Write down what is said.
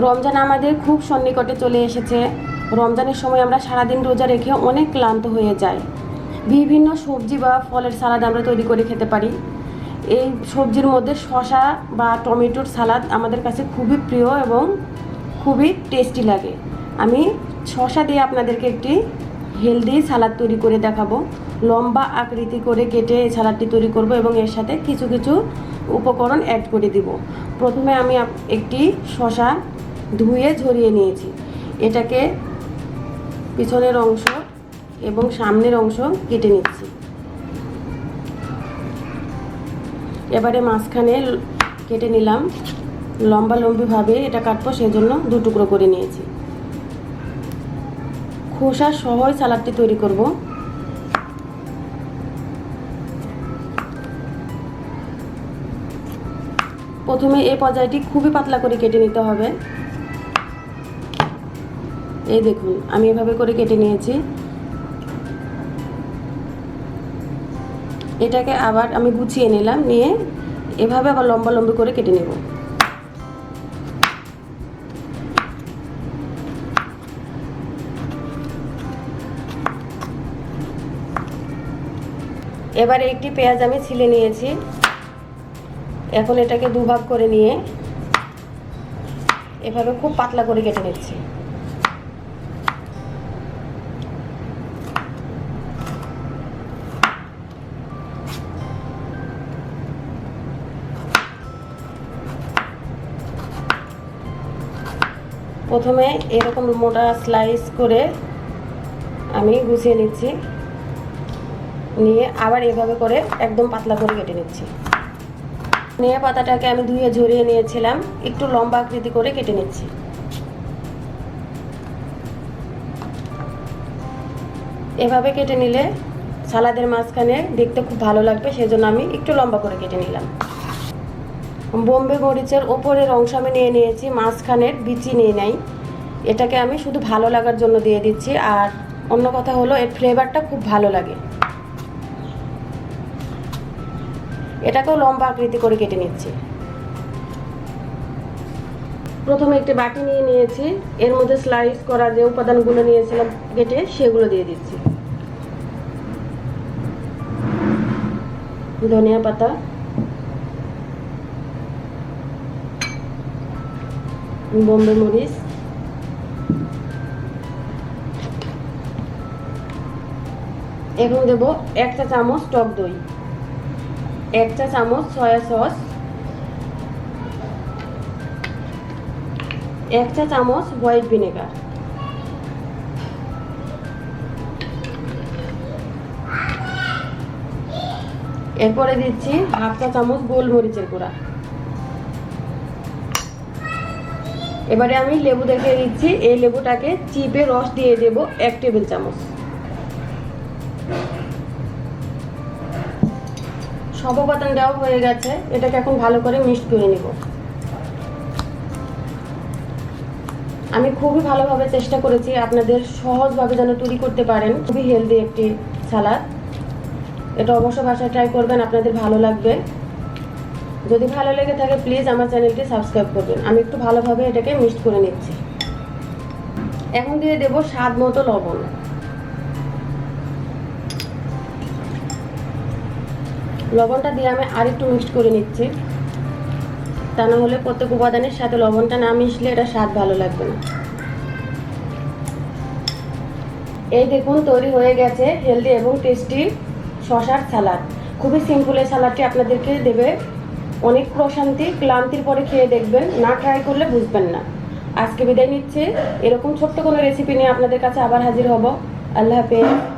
রমজান আমাদের খুব সন্নিকটে চলে এসেছে। রমজানের সময় আমরা সারাদিন রোজা রেখে অনেক ক্লান্ত হয়ে যাই। বিভিন্ন সবজি বা ফলের সালাদ আমরা তৈরি করে খেতে পারি। এই সবজির মধ্যে শশা বা টমেটোর সালাদ আমাদের কাছে খুবই প্রিয় এবং খুবই টেস্টি লাগে। আমি শশা দিয়ে আপনাদেরকে একটি হেলদি সালাদ তৈরি করে দেখাবো। লম্বা আকৃতি করে কেটে এই সালাদটি তৈরি করব এবং এর সাথে কিছু কিছু উপকরণ অ্যাড করে দিব। প্রথমে আমি একটি শশা ধুয়ে ঝরিয়ে নিয়েছি। এটাকে পিছনের অংশ এবং সামনের অংশ কেটে নিচ্ছি। এবারে মাঝখানে কেটে নিলাম। লম্বা লম্বিভাবে এটা কাটবো সেই জন্য দু টুকরো করে নিয়েছি। খোসা সহজ সালাদটি তৈরি করব। প্রথমে এই পর্যায়টি খুবই পাতলা করে কেটে নিতে হবে। এই দেখুন, আমি এভাবে করে কেটে নিয়েছি। এটাকে আবার আমি গুছিয়ে নিলাম, নিয়ে এভাবে আবার লম্বা লম্বি করে কেটে নেব। এবারে একটি পেঁয়াজ আমি ছিলে নিয়েছি। এখন এটাকে দুভাগ করে নিয়ে এভাবে খুব পাতলা করে কেটে নিচ্ছি। প্রথমে এরকম মোটা স্লাইস করে আমি গুছিয়ে নিচ্ছি। নিয়ে আবার এভাবে করে একদম পাতলা করে কেটে নিচ্ছি। নিয়ে পাতাটাকে আমি ধুয়ে ঝরিয়ে নিয়েছিলাম, একটু লম্বা আকৃতি করে কেটে নিচ্ছি। এভাবে কেটে নিলে সালাদের মাঝখানে দেখতে খুব ভালো লাগবে, সেজন্য আমি একটু লম্বা করে কেটে নিলাম। বোম্বে মরিচের ওপরের অংশ আমি নিয়ে নিয়েছি, মাঝখানের বিচি নিয়ে নেই। এটাকে আমি শুধু ভালো লাগার জন্য দিয়ে দিচ্ছি। আর অন্য কথা হলো, এর ফ্লেভারটা খুব ভালো লাগে। এটাকেও লম্বা আকৃতি করে কেটে নিচ্ছি। প্রথমে একটি বাটি নিয়ে নিয়েছি। এর মধ্যে স্লাইস করা যে উপাদানগুলো নিয়েছিলাম কেটে, সেগুলো দিয়ে দিচ্ছি। ধনিয়া পাতা বোম্বে মরিচ এখন দেব এক চা চামচ টক দই এক চা চামচ সয়া সস এক চা চামচ হোয়াইট ভিনেগার এরপরে দিচ্ছি হাফ চা চামচ গোলমরিচের গুঁড়া। এবারে আমি লেবু দেখিয়ে দিচ্ছি। এই লেবুটাকে চিপে রস দিয়ে দেব এক টেবিল চামচ। সব দেওয়া হয়ে গেছে। এটাকে এখন ভালো করে মিক্সড করে নিব। আমি খুবই ভালোভাবে চেষ্টা করেছি আপনাদের সহজভাবে যেন তৈরি করতে পারেন। খুবই হেলদি একটি সালাদ এটা অবশ্য বাসায় ট্রাই করবেন, আপনাদের ভালো লাগবে। যদি ভালো লেগে থাকে প্লিজ আমার চ্যানেলটি সাবস্ক্রাইব করবেন। আমি একটু ভালোভাবে এটাকে মিক্সড করে নিচ্ছি। এখন দিয়ে দেব স্বাদ মতো লবণ। লবণটা দিয়ে আমি আরেকটু মিক্সড করে নিচ্ছি। তা না হলে প্রত্যেক উপাদানের সাথে লবণটা না মিশলে এটা স্বাদ ভালো লাগবে না। এই দেখুন, তৈরি হয়ে গেছে হেলদি এবং টেস্টি শশার সালাদ খুবই সিম্পল এই সালাদটি আপনাদেরকে দেবে। অনেক প্রশান্তি, ক্লান্তির পরে খেয়ে দেখবেন, না ট্রাই করলে বুঝবেন না। আজকে বিদায় নিচ্ছে। এরকম ছোট্ট কোনো রেসিপি নিয়ে আপনাদের কাছে আবার হাজির হব। আল্লাহ হাফেজ।